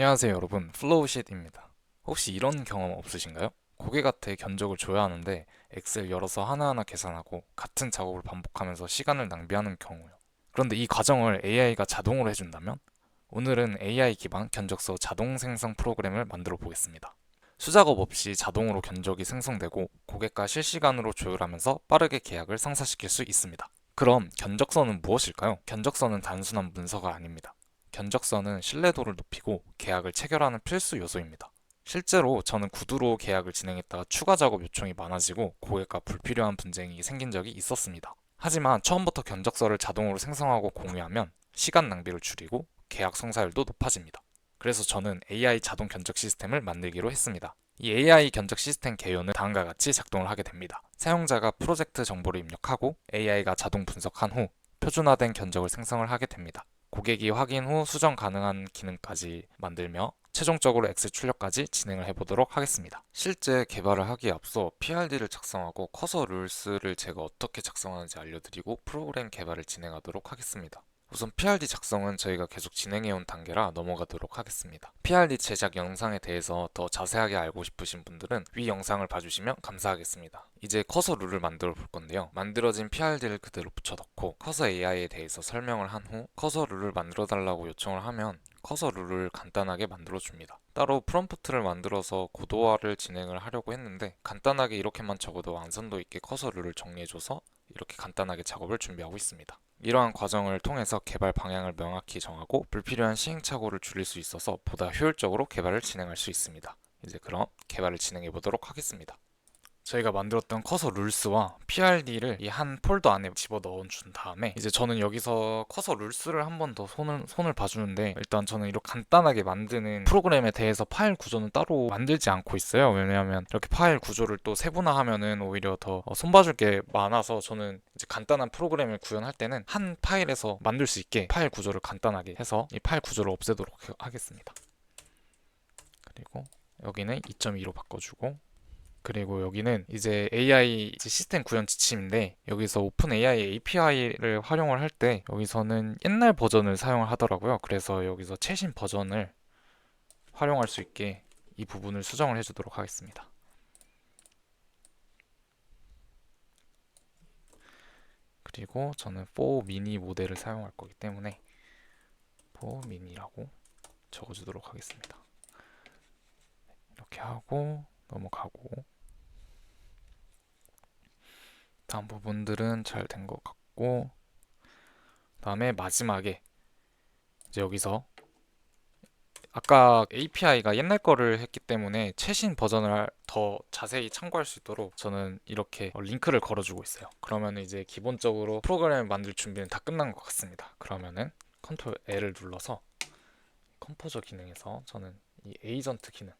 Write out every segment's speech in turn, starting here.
안녕하세요 여러분 플로우쉿입니다 혹시 이런 경험 없으신가요? 고객한테 견적을 줘야 하는데 엑셀 열어서 하나하나 계산하고 같은 작업을 반복하면서 시간을 낭비하는 경우요 그런데 이 과정을 AI가 자동으로 해준다면? 오늘은 AI 기반 견적서 자동 생성 프로그램을 만들어 보겠습니다 수작업 없이 자동으로 견적이 생성되고 고객과 실시간으로 조율하면서 빠르게 계약을 성사시킬 수 있습니다 그럼 견적서는 무엇일까요? 견적서는 단순한 문서가 아닙니다 견적서는 신뢰도를 높이고 계약을 체결하는 필수 요소입니다. 실제로 저는 구두로 계약을 진행했다가 추가 작업 요청이 많아지고 고객과 불필요한 분쟁이 생긴 적이 있었습니다. 하지만 처음부터 견적서를 자동으로 생성하고 공유하면 시간 낭비를 줄이고 계약 성사율도 높아집니다. 그래서 저는 AI 자동 견적 시스템을 만들기로 했습니다. 이 AI 견적 시스템 개요는 다음과 같이 작동을 하게 됩니다. 사용자가 프로젝트 정보를 입력하고 AI가 자동 분석한 후 표준화된 견적을 생성을 하게 됩니다. 고객이 확인 후 수정 가능한 기능까지 만들며 최종적으로 엑셀 출력까지 진행을 해보도록 하겠습니다. 실제 개발을 하기에 앞서 PRD를 작성하고 커서 룰스를 제가 어떻게 작성하는지 알려드리고 프로그램 개발을 진행하도록 하겠습니다. 우선 PRD 작성은 저희가 계속 진행해온 단계라 넘어가도록 하겠습니다. PRD 제작 영상에 대해서 더 자세하게 알고 싶으신 분들은 위 영상을 봐주시면 감사하겠습니다. 이제 커서 룰을 만들어 볼 건데요. 만들어진 PRD를 그대로 붙여 넣고 커서 AI에 대해서 설명을 한 후 커서 룰을 만들어 달라고 요청을 하면 커서 룰을 간단하게 만들어 줍니다. 따로 프롬프트를 만들어서 고도화를 진행을 하려고 했는데 간단하게 이렇게만 적어도 완성도 있게 커서 룰을 정리해줘서 이렇게 간단하게 작업을 준비하고 있습니다. 이러한 과정을 통해서 개발 방향을 명확히 정하고 불필요한 시행착오를 줄일 수 있어서 보다 효율적으로 개발을 진행할 수 있습니다. 이제 그럼 개발을 진행해 보도록 하겠습니다. 저희가 만들었던 커서 룰스와 PRD를 이 한 폴더 안에 집어 넣어 준 다음에 이제 저는 여기서 커서 룰스를 한 번 더 손을 손을 봐주는데 일단 저는 이렇게 간단하게 만드는 프로그램에 대해서 파일 구조는 따로 만들지 않고 있어요. 왜냐하면 이렇게 파일 구조를 또 세분화하면은 오히려 더 어, 손봐줄 게 많아서 저는 이제 간단한 프로그램을 구현할 때는 한 파일에서 만들 수 있게 파일 구조를 간단하게 해서 이 파일 구조를 없애도록 하겠습니다. 그리고 여기는 2.2로 바꿔주고 그리고 여기는 이제 AI 시스템 구현 지침인데 여기서 오픈 AI API를 활용을 할 때 여기서는 옛날 버전을 사용을 하더라고요. 그래서 여기서 최신 버전을 활용할 수 있게 이 부분을 수정을 해주도록 하겠습니다. 그리고 저는 4 미니 모델을 사용할 거기 때문에 4 미니라고 적어주도록 하겠습니다. 이렇게 하고 넘어가고 다음 부분들은 잘 된 것 같고 다음에 마지막에 이제 여기서 아까 API가 옛날 거를 했기 때문에 최신 버전을 더 자세히 참고할 수 있도록 저는 이렇게 링크를 걸어주고 있어요. 그러면 이제 기본적으로 프로그램을 만들 준비는 다 끝난 것 같습니다. 그러면은 컨트롤 L을 눌러서 컴포저 기능에서 저는 이 에이전트 기능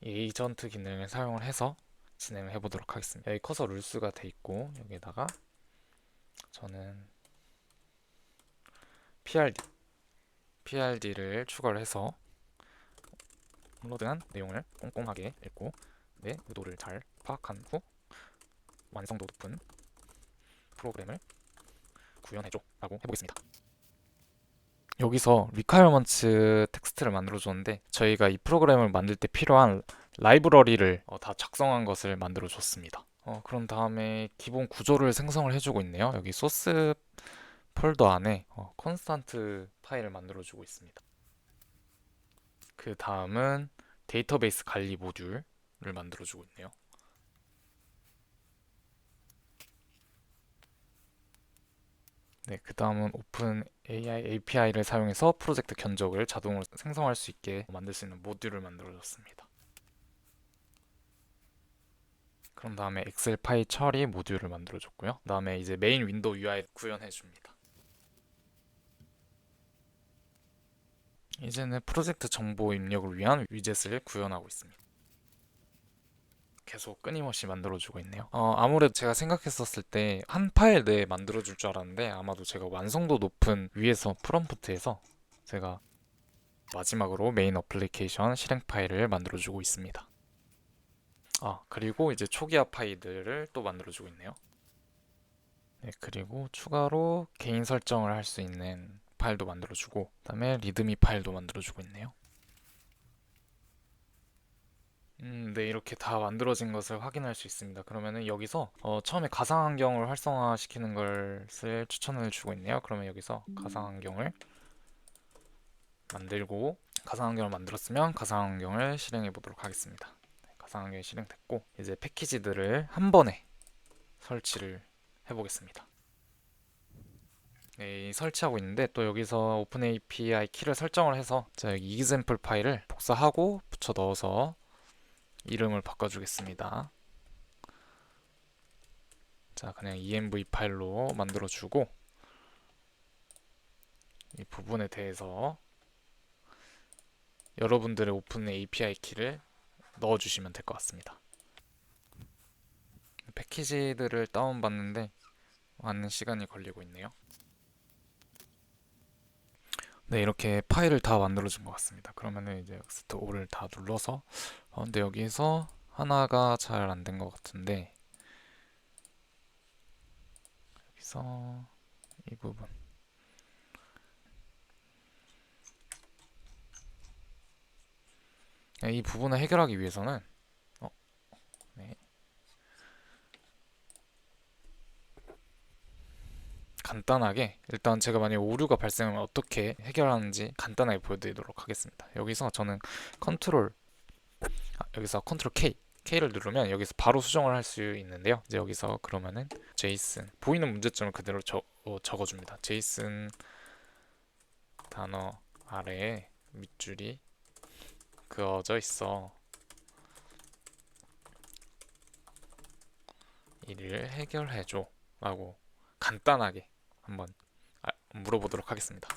이 에이전트 기능을 사용을 해서 진행을 해보도록 하겠습니다. 여기 커서 룰스가 돼 있고 여기에다가 저는 PRD PRD를 추가를 해서 업로드한 내용을 꼼꼼하게 읽고 내 의도를 잘 파악한 후 완성도 높은 프로그램을 구현해줘 라고 해보겠습니다. 여기서 requirements 텍스트를 만들어줬는데 저희가 이 프로그램을 만들 때 필요한 라이브러리를 어, 다 작성한 것을 만들어 줬습니다. 어, 그런 다음에 기본 구조를 생성을 해주고 있네요. 여기 소스 폴더 안에 어, 콘스탄트 파일을 만들어 주고 있습니다. 그 다음은 데이터베이스 관리 모듈을 만들어 주고 있네요. 네, 그 다음은 오픈 AI API를 사용해서 프로젝트 견적을 자동으로 생성할 수 있게 만들 수 있는 모듈을 만들어 줬습니다. 그럼 다음에 엑셀 파일 처리 모듈을 만들어 줬고요. 다음에 이제 메인 윈도우 UI 구현해 줍니다. 이제는 프로젝트 정보 입력을 위한 위젯을 구현하고 있습니다. 계속 끊임없이 만들어주고 있네요. 어, 아무래도 제가 생각했었을 때 한 파일 내에 만들어줄 줄 알았는데 아마도 제가 완성도 높은 위에서 프롬프트에서 제가 마지막으로 메인 어플리케이션 실행 파일을 만들어주고 있습니다. 아 그리고 이제 초기화 파일들을 또 만들어주고 있네요. 네, 그리고 추가로 개인 설정을 할 수 있는 파일도 만들어주고 그다음에 리드미 파일도 만들어주고 있네요. 음, 네, 이렇게 다 만들어진 것을 확인할 수 있습니다. 그러면은 여기서 어, 처음에 가상 환경을 활성화 시키는 것을 추천을 주고 있네요. 그러면 여기서 가상 환경을 만들고 가상 환경을 만들었으면 가상 환경을 실행해 보도록 하겠습니다. 환경이 실행됐고 이제 패키지들을 한 번에 설치를 해 보겠습니다. 네, 설치하고 있는데 또 여기서 오픈 API 키를 설정을 해서 자, 여기 example 파일을 복사하고 붙여 넣어서 이름을 바꿔주겠습니다. 자, 그냥 env 파일로 만들어주고 이 부분에 대해서 여러분들의 오픈 API 키를 넣어주시면 될 것 같습니다. 패키지들을 다운받는데 많은 시간이 걸리고 있네요. 네, 이렇게 파일을 다 만들어준 것 같습니다. 그러면은 이제 엑스트 5를 다 눌러서 어, 근데 여기서 하나가 잘 안 된 것 같은데 여기서 이 부분 이 부분을 해결하기 위해서는 어, 네. 간단하게 일단 제가 만약에 오류가 발생하면 어떻게 해결하는지 간단하게 보여드리도록 하겠습니다. 여기서 저는 컨트롤 아, 여기서 컨트롤 K K를 누르면 여기서 바로 수정을 할 수 있는데요. 이제 여기서 그러면은 제이슨 보이는 문제점을 그대로 적, 어, 적어줍니다. 제이슨 단어 아래에 밑줄이 그어져 있어. 이를 해결해줘 라고 간단하게 한번 아, 물어보도록 하겠습니다.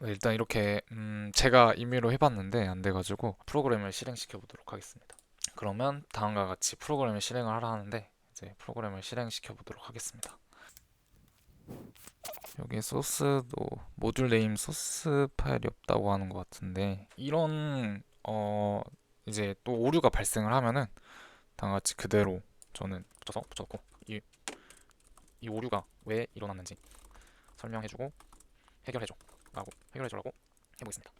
네, 일단 이렇게 음, 제가 임의로 해봤는데 안 돼가지고 프로그램을 실행시켜 보도록 하겠습니다. 그러면 다음과 같이 프로그램을 실행을 하라 하는데 이제 프로그램을 실행시켜 보도록 하겠습니다. 여기 소스도 모듈 네임 소스 파일이 없다고 하는 것 같은데 이런 어 이제 또 오류가 발생을 하면은 다음과 같이 그대로 저는 붙여서 붙였고 이, 이 오류가 왜 일어났는지 설명해주고 해결해줘 라고 해결해 주라고 해보겠습니다.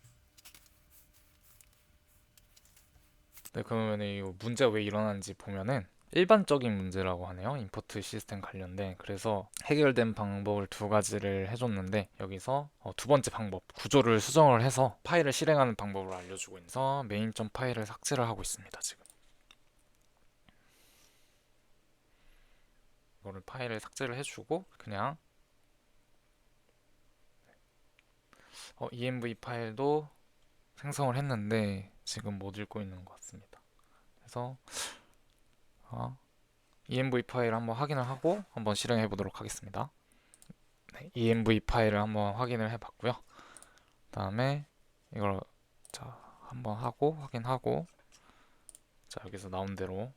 네, 그러면 이 문제가 왜 일어나는지 보면은 일반적인 문제라고 하네요. 임포트 시스템 관련된. 그래서 해결된 방법을 두 가지를 해줬는데 여기서 어, 두 번째 방법 구조를 수정을 해서 파일을 실행하는 방법을 알려주고 있어서 메인.점 파일을 삭제를 하고 있습니다. 지금. 이거를 파일을 삭제를 해주고 그냥 어, env 파일도 생성을 했는데 지금 못 읽고 있는 것 같습니다. 그래서 어, env 파일 한번 확인을 하고 한번 실행해 보도록 하겠습니다. 네, env 파일을 한번 확인을 해봤고요. 다음에 이걸 자 한번 하고 확인하고 자 여기서 나온 대로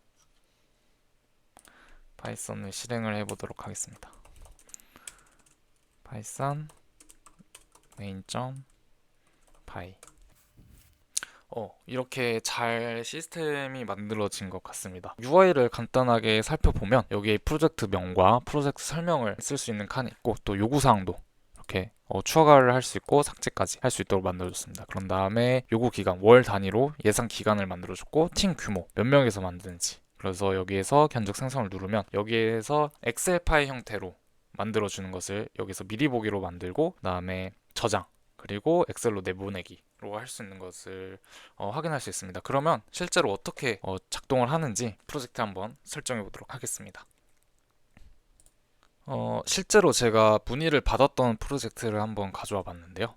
파이썬을 실행을 해보도록 하겠습니다. 파이썬 main.py 어, 이렇게 잘 시스템이 만들어진 것 같습니다. UI를 간단하게 살펴보면 여기에 프로젝트 명과 프로젝트 설명을 쓸 수 있는 칸이 있고 또 요구사항도 이렇게 어, 추가를 할 수 있고 삭제까지 할 수 있도록 만들어줬습니다. 그런 다음에 요구 기간 월 단위로 예상 기간을 만들어줬고 팀 규모 몇 명에서 만드는지 그래서 여기에서 견적 생성을 누르면 여기에서 엑셀 파일 형태로 만들어주는 것을 여기서 미리 보기로 만들고 그 다음에 저장 그리고 엑셀로 내보내기로 할 수 있는 것을 어, 확인할 수 있습니다. 그러면 실제로 어떻게 어, 작동을 하는지 프로젝트 한번 설정해 보도록 하겠습니다. 어, 실제로 제가 문의를 받았던 프로젝트를 한번 가져와 봤는데요.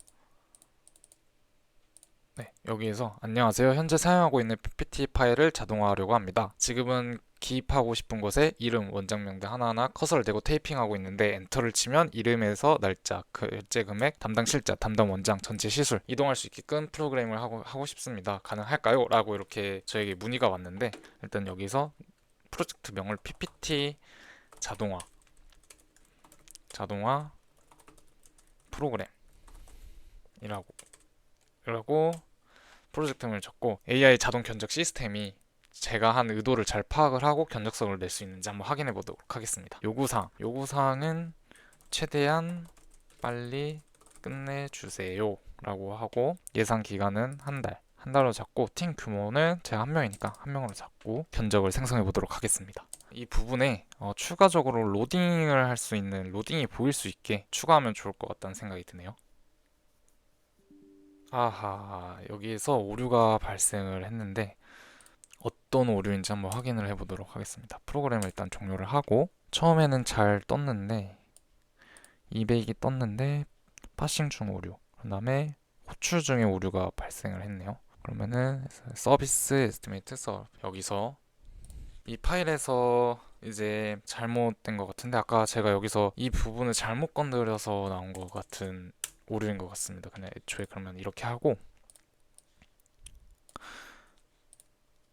네, 여기에서 안녕하세요. 현재 사용하고 있는 PPT 파일을 자동화하려고 합니다. 지금은 기입하고 싶은 곳에 이름, 원장 명단 하나하나 커서를 대고 테이핑하고 있는데 엔터를 치면 이름에서 날짜, 결제 금액, 담당 실자, 담당 원장, 전체 시술 이동할 수 있게끔 프로그램을 하고, 하고 싶습니다. 가능할까요? 라고 이렇게 저에게 문의가 왔는데 일단 여기서 프로젝트 명을 PPT 자동화 자동화 프로그램이라고 이라고 프로젝트명을 적고 AI 자동 견적 시스템이 제가 한 의도를 잘 파악을 하고 견적성을 낼 수 있는지 한번 확인해 보도록 하겠습니다. 요구사항 요구사항은 최대한 빨리 끝내주세요 라고 하고 예상 기간은 한 달. 한 달로 잡고 팀 규모는 제가 한 명이니까 한 명으로 잡고 견적을 생성해 보도록 하겠습니다. 이 부분에 어, 추가적으로 로딩을 할 수 있는 로딩이 보일 수 있게 추가하면 좋을 것 같다는 생각이 드네요. 아하, 여기에서 오류가 발생을 했는데 어떤 오류인지 한번 확인을 해보도록 하겠습니다. 프로그램을 일단 종료를 하고 처음에는 잘 떴는데 200이 떴는데 파싱 중 오류 그 다음에 호출 중에 오류가 발생을 했네요. 그러면은 서비스 에스티메이트 서 여기서 이 파일에서 이제 잘못된 것 같은데 아까 제가 여기서 이 부분을 잘못 건드려서 나온 것 같은 오류인 것 같습니다. 그냥 애초에 그러면 이렇게 하고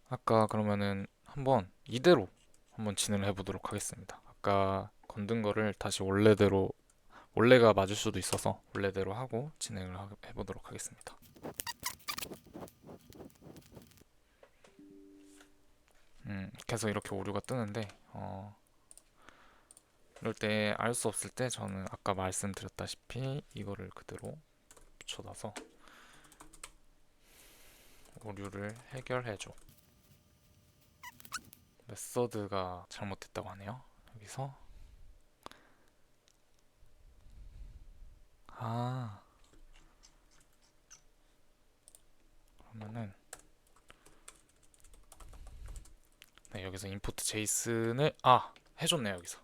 아까 그러면은 한번 이대로 한번 진행을 해보도록 하겠습니다. 아까 건든 거를 다시 원래대로 원래가 맞을 수도 있어서 원래대로 하고 진행을 하- 해보도록 하겠습니다. 음, 계속 이렇게 오류가 뜨는데 어, 이럴 때 알 수 없을 때 저는 아까 말씀드렸다시피 이거를 그대로 붙여놔서 오류를 해결해줘. 메서드가 잘못됐다고 하네요. 여기서 아 그러면은 네 여기서 임포트 제이슨을 아 해줬네요 여기서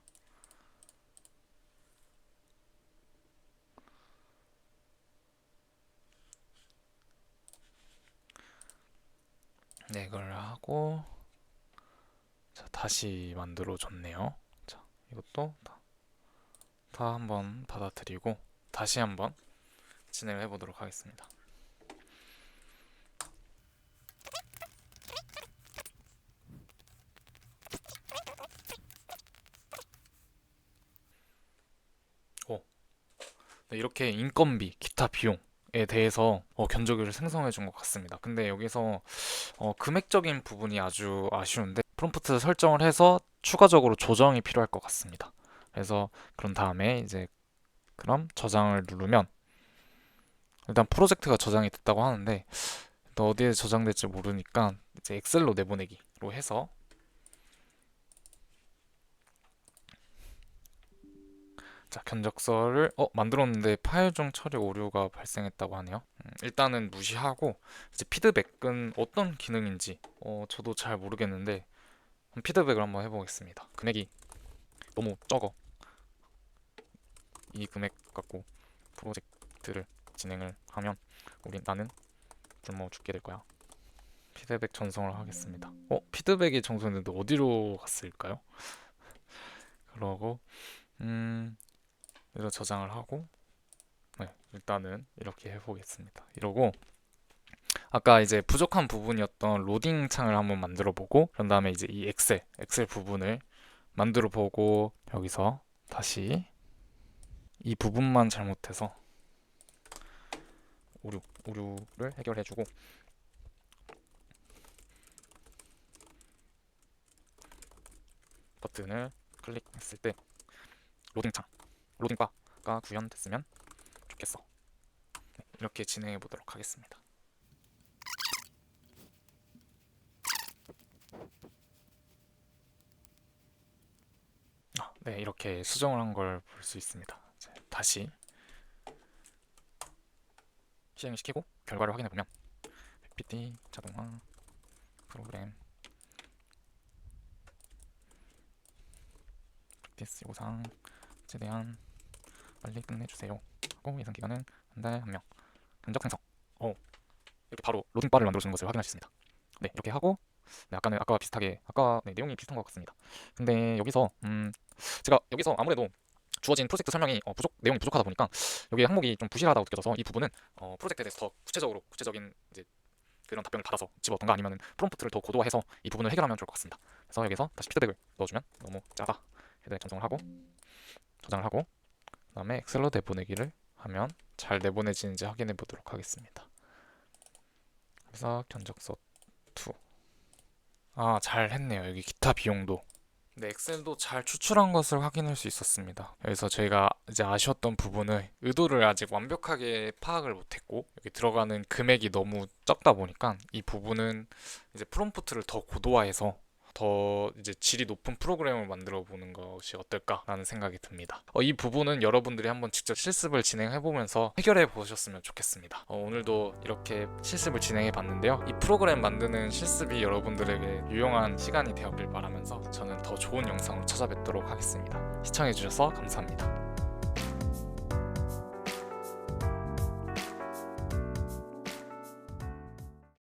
네 이걸 하고 자 다시 만들어 줬네요. 자 이것도 다, 다 한번 받아들이고 다시 한번 진행을 해보도록 하겠습니다. 오, 네, 이렇게 인건비, 기타 비용 에 대해서 어, 견적을 생성해 준 것 같습니다. 근데 여기서 어, 금액적인 부분이 아주 아쉬운데 프롬프트 설정을 해서 추가적으로 조정이 필요할 것 같습니다. 그래서 그런 다음에 이제 그럼 저장을 누르면 일단 프로젝트가 저장이 됐다고 하는데 또 어디에 저장될지 모르니까 이제 엑셀로 내보내기로 해서 자 견적서를 어 만들었는데 파일 중 처리 오류가 발생했다고 하네요. 음, 일단은 무시하고 이제 피드백은 어떤 기능인지 어 저도 잘 모르겠는데 피드백을 한번 해보겠습니다. 금액이 너무 적어. 이 금액 갖고 프로젝트를 진행을 하면 우리 나는 굶어 죽게 될 거야. 피드백 전송을 하겠습니다. 어? 피드백이 전송됐는데 어디로 갔을까요? 그러고 음 그래서 저장을 하고 네, 일단은 이렇게 해보겠습니다. 이러고 아까 이제 부족한 부분이었던 로딩 창을 한번 만들어 보고 그런 다음에 이제 이 엑셀 엑셀 부분을 만들어 보고 여기서 다시 이 부분만 잘못해서 오류 오류를 해결해 주고 버튼을 클릭했을 때 로딩 창 로딩바가 구현됐으면 좋겠어. 네, 이렇게 진행해 보도록 하겠습니다. 아, 네, 이렇게 수정을 한 걸 볼 수 있습니다. 다시 실행을 시키고 결과를 확인해 보면 PPT 자동화 프로그램 프랙티스 요구사항 최대한 빨리 끝내주세요. 하고 예상 기간은 한달한 명. 견적 생성. 오 이렇게 바로 로딩 바를 만들어주는 것을 확인할 수 있습니다. 네 이렇게 하고 네, 아까는 아까와 비슷하게 아까 네, 내용이 비슷한 것 같습니다. 근데 여기서 음 제가 여기서 아무래도 주어진 프로젝트 설명이 어, 부족 내용이 부족하다 보니까 여기 항목이 좀 부실하다고 느껴져서 이 부분은 어, 프로젝트에 대해서 더 구체적으로 구체적인 이제 그런 답변을 받아서 집어던가 아니면은 프롬프트를 더 고도화해서 이 부분을 해결하면 좋을 것 같습니다. 그래서 여기서 다시 피드백을 넣어주면 너무 짜다. 헤더에 전송을 하고 저장을 하고 그 다음에 엑셀로 내보내기를 하면 잘 내보내지는지 확인해 보도록 하겠습니다. 그래서 견적서 2. 아, 잘 했네요. 여기 기타 비용도. 네, 엑셀도 잘 추출한 것을 확인할 수 있었습니다. 그래서 저희가 이제 아쉬웠던 부분은 의도를 아직 완벽하게 파악을 못했고 여기 들어가는 금액이 너무 적다 보니까 이 부분은 이제 프롬프트를 더 고도화해서 더 이제 질이 높은 프로그램을 만들어 보는 것이 어떨까라는 생각이 듭니다. 어, 이 부분은 여러분들이 한번 직접 실습을 진행해 보면서 해결해 보셨으면 좋겠습니다. 어, 오늘도 이렇게 실습을 진행해 봤는데요. 이 프로그램 만드는 실습이 여러분들에게 유용한 시간이 되었길 바라면서 저는 더 좋은 영상으로 찾아뵙도록 하겠습니다. 시청해 주셔서 감사합니다.